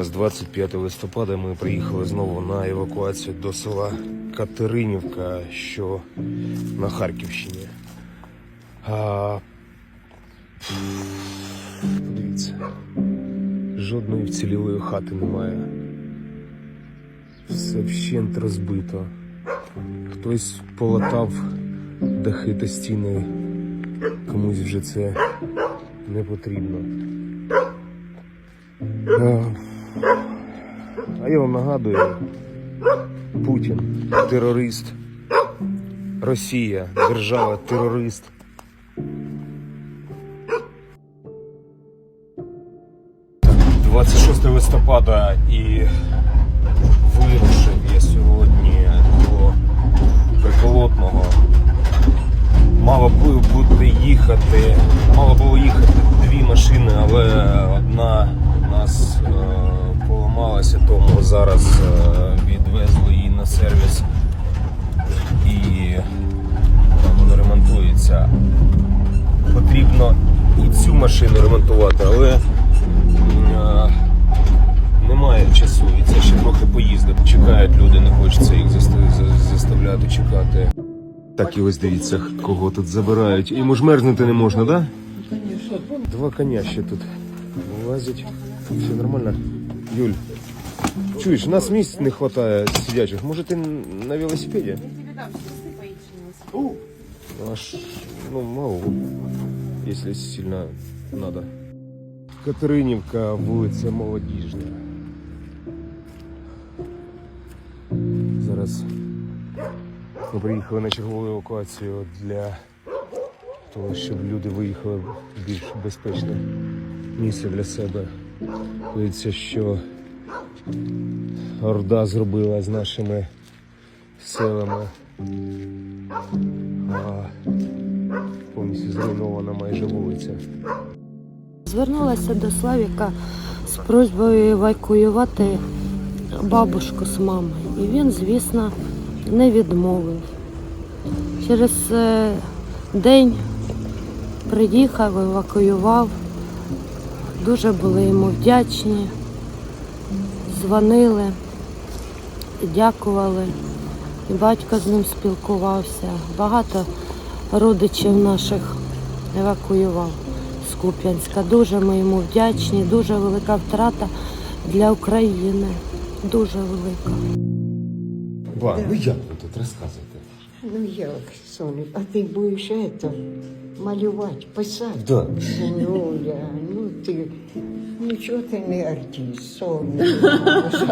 Нас 25 листопада. Ми приїхали знову на евакуацію до села Катеринівка, що на Харківщині. А... Подивіться, жодної вцілілої хати немає. Все вщент розбито. Хтось полатав дахи та стіни. Комусь вже це не потрібно. А, А я вам нагадую, Путін терорист, Росія держава терорист. Так, 26 листопада і вирушив я сьогодні до приколотного. Мало бути їхати, мало було їхати дві машини, але одна нас е, поламалася, тому зараз е, відвезли її на сервіс і там воно ремонтується. Потрібно і цю машину ремонтувати, але е, немає часу, і це ще трохи поїздить. Чекають люди, не хочеться їх заставляти чекати. Так і ось дивіться, кого тут забирають. Йому ж мерзнути не можна, да? Два коня ще тут лазять. Все нормально. Юль, чуєш, у нас місць не вистачає сидячих. Може ти на велосипеді? Аж, ну, мало, если сильно надо. Катеринівка, вулиця Молодіжна. Зараз ми приїхали на чергову евакуацію для того, щоб люди виїхали в більш безпечне місце для себе. Здається, що Орда зробила з нашими селами. А повністю зруйнована майже вулиця. Звернулася до Славіка з просьбою евакуювати бабушку з мамою. І він, звісно, не відмовив. Через е, день приїхав, евакуював. Дуже були йому вдячні. Дзвонили, дякували. І батько з ним спілкувався. Багато родичів наших евакуював з Куп'янська. Дуже ми йому вдячні, дуже велика втрата для України. Дуже велика. Ба, ну як ви тут розказуєте? Ну як, Соню, а ти будеш это, малювати, писати? Да. Синуля, ну ти, нічого ти не артист, Соня.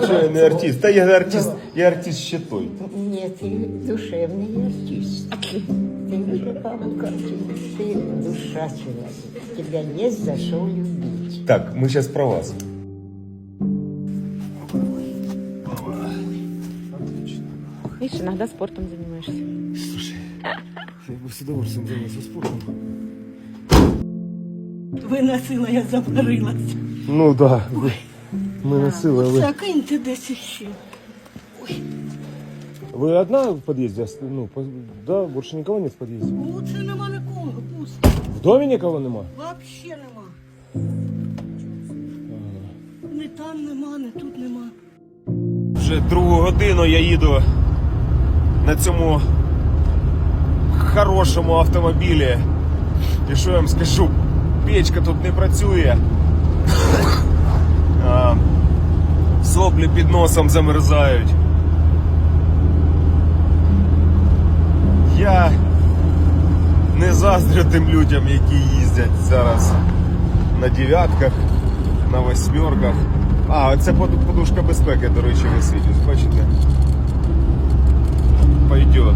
Що я не артист? Та я не артист, я артист ще той. Ні, ти душевний артист. Ти вже бабука, ти душа человека. Тебя є за що любити. Так, ми зараз про вас. Видишь, иногда спортом занимаешься. Я бы с удовольствием занялся спортом. Виносила, я запарилась. Ну да, ви- ми носили, але... Закиньте десь іще. Ви одна в під'їзді? ост- Ну, по- да, більше нікого нет в під'їзді? Лучше нема нікого, пусто. В домі нікого нема? Вообще нема. Ні там нема, ні тут нема. Вже другу годину я їду на цьому хорошому автомобілі. І що я вам скажу? Печка тут не працює. Соплі під носом замерзають. Я не заздрю тим людям, які їздять зараз на дев'ятках, на восьмерках. А, це под- подушка безпеки, до речі, висить. Бачите? Пойдет.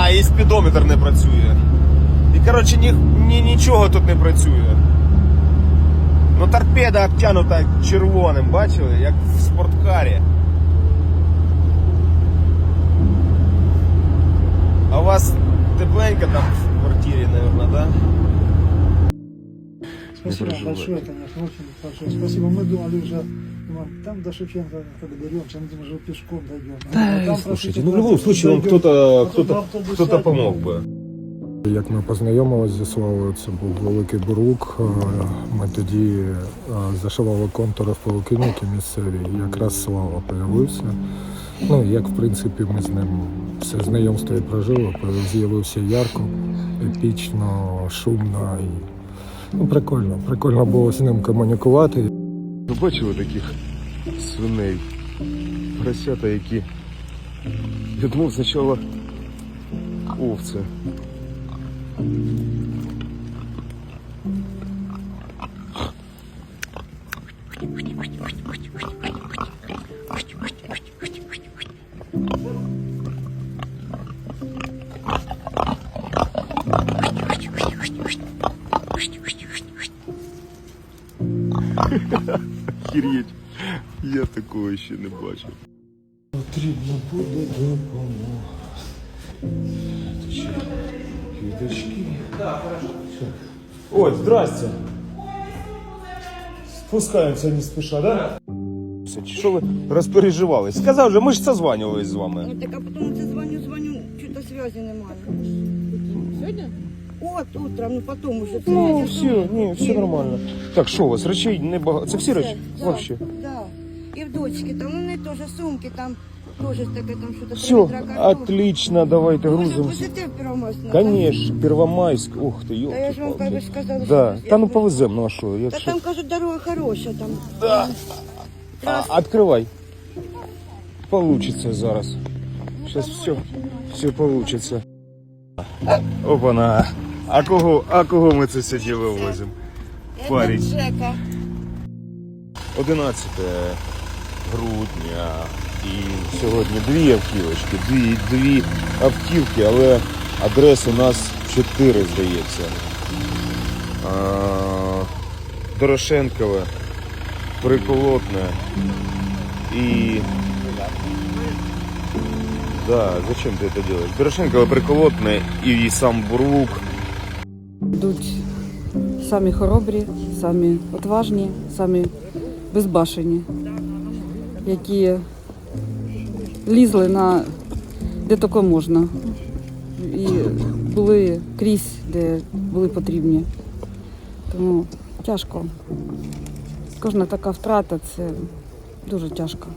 А, і спідометр не працює. І коротше ні, ні, нічого тут не працює. Ну торпеда обтянута червоним, бачили, як в спорткарі. А у вас тепленько там в квартирі, мабуть, да? Спасибо большое, конечно, очень большое. Спасибо. Мы думали уже, там до Шевченко когда доберемся, мы думаем, уже пешком дойдем. А там, Слушайте, простите, ну в любом трассы случае вам дойдем, кто-то а тут кто-то на автобусе кто-то сядем. помог бы. Як ми познайомилися зі Славою, це був великий бурук. Е, Ми тоді е, зашивали контури в полукільники місцеві. і Якраз Слава появився. Ну, як в принципі ми з ним все знайомство і прожили, з'явився ярко, епічно, шумно і ну, прикольно. Прикольно було з ним комунікувати. Ви бачили таких свиней? Поросята, які. Я думав спочатку овці. Охереть. Я такого ще не бачив. Потрібно буде допомога. Це ще квіточки. Ой, здрасте. Спускаємося не спіша, да? Що ви розпереживались? Сказав же, ми ж созванювались з вами. Ну так а потім це дзвоню, дзвоню, чого зв'язі немає. Сьогодні? От утром, ну потім уже це. Ну, я все, думаю, ні, все нормально. Так, що у вас, речей не багато? Це всі речі? Да, Вообще. Да. І в дочки, там, ну не теж сумки, там теж таке, там що-то Все, три відра картошки. отлично, давайте Може, грузимся. будете в Первомайську? Конечно, Первомайськ, ух ти, Та я ж вам ёлки-палки. кажу, сказала, Да, що та ну я- повеземо, ну а що, Та якщо... там, кажуть, дорога хороша, там. А, открывай. Получится зараз. Сейчас все, все получится. Опана. А кого, а кого ми це сьогодні вивозимо? Парень. Жека. 11 грудня. І сьогодні дві автівочки, дві, дві автівки, але адрес у нас чотири, здається. А, Дорошенкове, Приколотне і... Да, зачем ты это делаешь? Дорошенкове, Приколотне і сам Бурлук. Йдуть самі хоробрі, самі отважні, самі безбашені, які лізли на де тільки можна. І були крізь, де були потрібні. Тому тяжко. Кожна така втрата це дуже тяжко.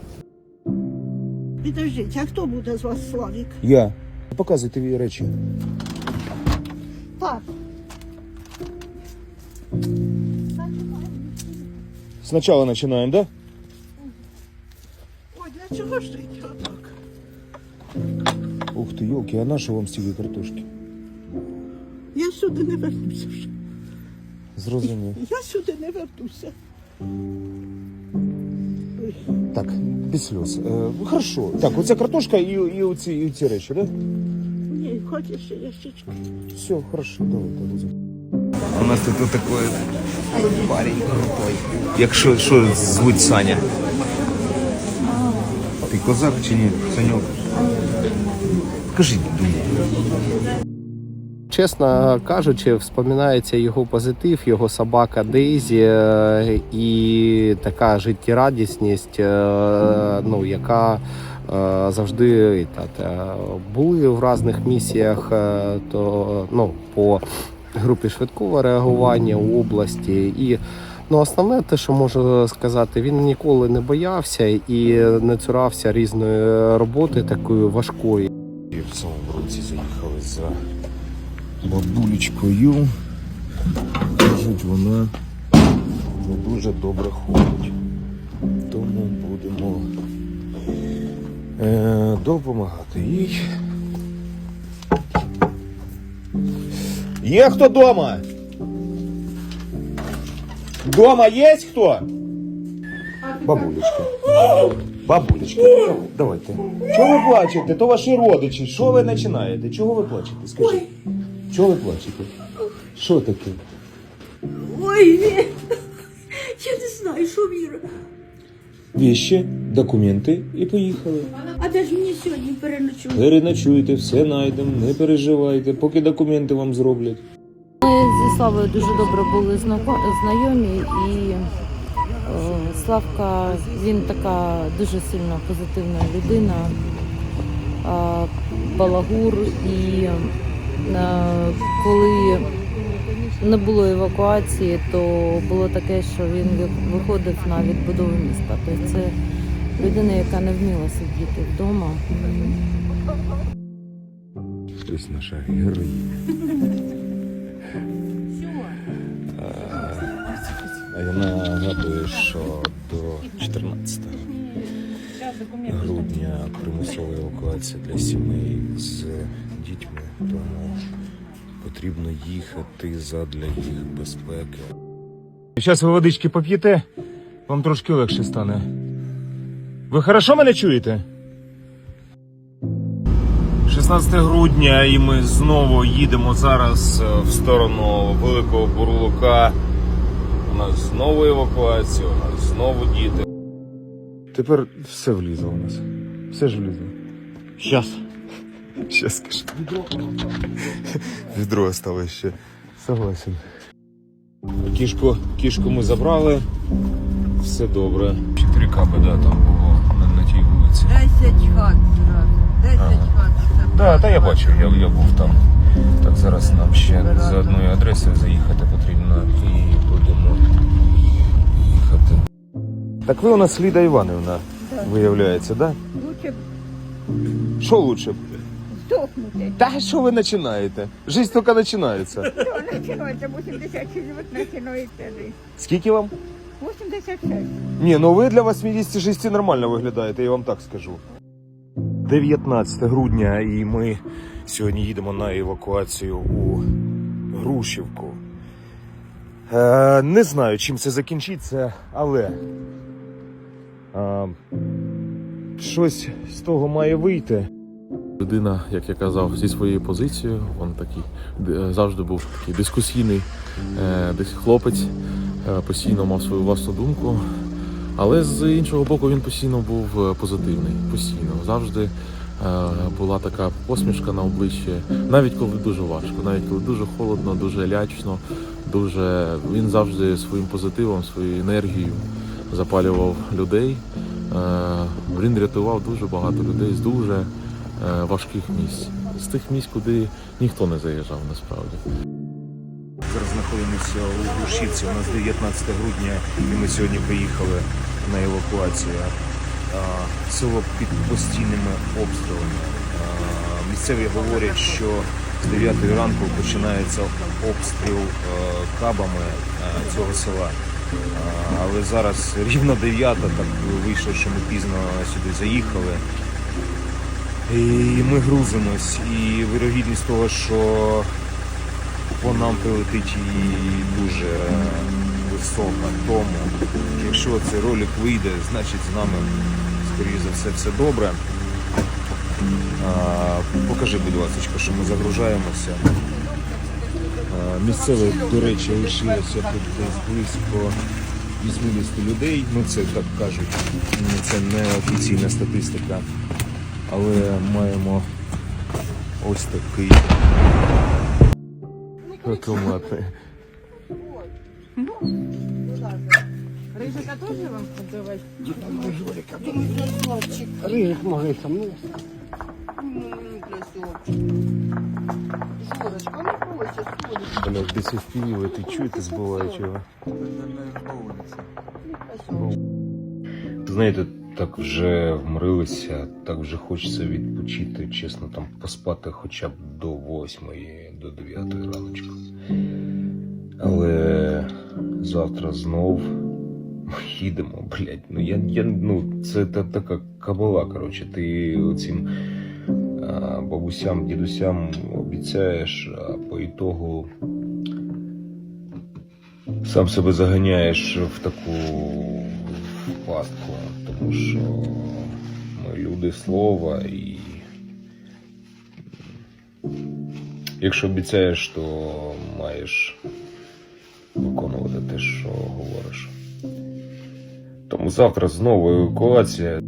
Підождіть, а хто буде з вас Славік? Я. Показуй тобі речі. Так. Сначала начинаем, да? Ой, для чого ж ти отак? Ух ты, елки, а наши вам стільки картошки? Я сюди не вернуся вже. Зрозумів. Я сюди не вернуся. Так, без слез. Е, хорошо. Так, оця картошка і, і, оці, і ці речі, да? Ні, хочеш ще ящичку. Все, хорошо, давайте грузим. У нас тут такой парень крутой. Якщо що звуть Саня. Ти козак чи ні? Саньок? Кажіть, думаю. Чесно кажучи, вспоминається його позитив, його собака Дейзі е, і така життєрадісність, е, ну, яка е, завжди були в різних місіях, то ну, по групі швидкого реагування у області. І ну, основне те, що можу сказати, він ніколи не боявся і не цурався різної роботи, такої важкої. І в цьому році заїхали за бабулечкою. Кажуть, вона не дуже добре ходить. Тому будемо е, допомагати їй. Є хто дома? Дома є хто? Бабулечка. Бабулечка, давайте. Чого ви плачете? То ваші родичі. Що ви починаєте? Чого ви плачете? Скажіть. Чого ви плачете? Що таке? Ой, я не знаю, що Віра. Віщі, документи і поїхали. А де ж мені сьогодні переночувати? Переночуйте, все знайдемо, не переживайте, поки документи вам зроблять. Ми зі Славою дуже добре були знайомі, і е, Славка він така дуже сильно позитивна людина, балагур і Е, Коли не було евакуації, то було таке, що він виходив на відбудову міста. Тобто це людина, яка не вміла сидіти вдома. Ось наша героїня. А я нагадую, що до 14 грудня примусова евакуація для сімей з дітьми, тому потрібно їхати задля їх безпеки. Зараз ви водички поп'єте, вам трошки легше стане. Ви хорошо мене чуєте? 16 грудня, і ми знову їдемо зараз е, в сторону Великого Бурлука. У нас знову евакуація, у нас знову діти. Тепер все влізло у нас. Все ж влізло. Щас. Щас скажу. Відро осталось ще. Согласен. Кішку, кішку ми забрали. Все добре. Чотири капи, да, там було на, на тій вулиці. 10 хат зразу. 10 Ага. хат. Да, та я бачив, я, я був там. Так зараз нам ще з одної адреси заїхати потрібно і будемо їхати. Так ви у нас Ліда Іванівна, виявляється, да? Лучше б Що лучше буде? здохнути. Та що ви починаєте? Жизнь тільки починається. Що починається? 86 років починається жити. Скільки вам? 86. Ні, ну ви для 86 нормально виглядаєте, я вам так скажу. 19 грудня, і ми сьогодні їдемо на евакуацію у Грушівку. Е, не знаю, чим це закінчиться, але е, щось з того має вийти. Людина, як я казав, зі своєю позицією, він такий е, завжди був такий дискусійний е, десь хлопець, е, постійно мав свою власну думку. Але з іншого боку, він постійно був позитивний. Постійно. Завжди була така посмішка на обличчі, навіть коли дуже важко, навіть коли дуже холодно, дуже лячно, дуже він завжди своїм позитивом, своєю енергією запалював людей. Він рятував дуже багато людей з дуже важких місць, з тих місць, куди ніхто не заїжджав насправді. Зараз знаходимося у Глушівці. У нас 19 грудня, і ми сьогодні приїхали на евакуацію. Село під постійними обстрілами. Місцеві говорять, що з 9 ранку починається обстріл е, кабами е, цього села. Але зараз рівно 9, так вийшло, що ми пізно сюди заїхали. І ми грузимось. І вирогідність того, що по нам прилетить і дуже висока. Тому, якщо цей ролик вийде, значить з нами, скоріше за все, все добре. А, покажи, будь ласка, що ми загружаємося. А, місцеве, до речі, лишилося тут десь близько 80 людей. Ну це так кажуть, це не офіційна статистика. Але маємо ось такий Акуматний. Рыжика тоже вам отдавать? Рыжик може со мною. Жорочка, не хочешь, Жорочка. Бля, десь в піві ти чуєте збиваючого. Знаєте, так вже вмрилися, так вже хочеться відпочити, чесно, там поспати хоча б до восьмої, до дев'ятої раночку. Але завтра знов їдемо, блядь. Ну я, я ну, це та, така кабала, коротше. Ти оцім а, бабусям, дідусям обіцяєш, а по ітогу сам себе заганяєш в таку пастку, тому що ми люди слова і якщо обіцяєш, то маєш виконувати те, що говориш. Тому завтра знову евакуація.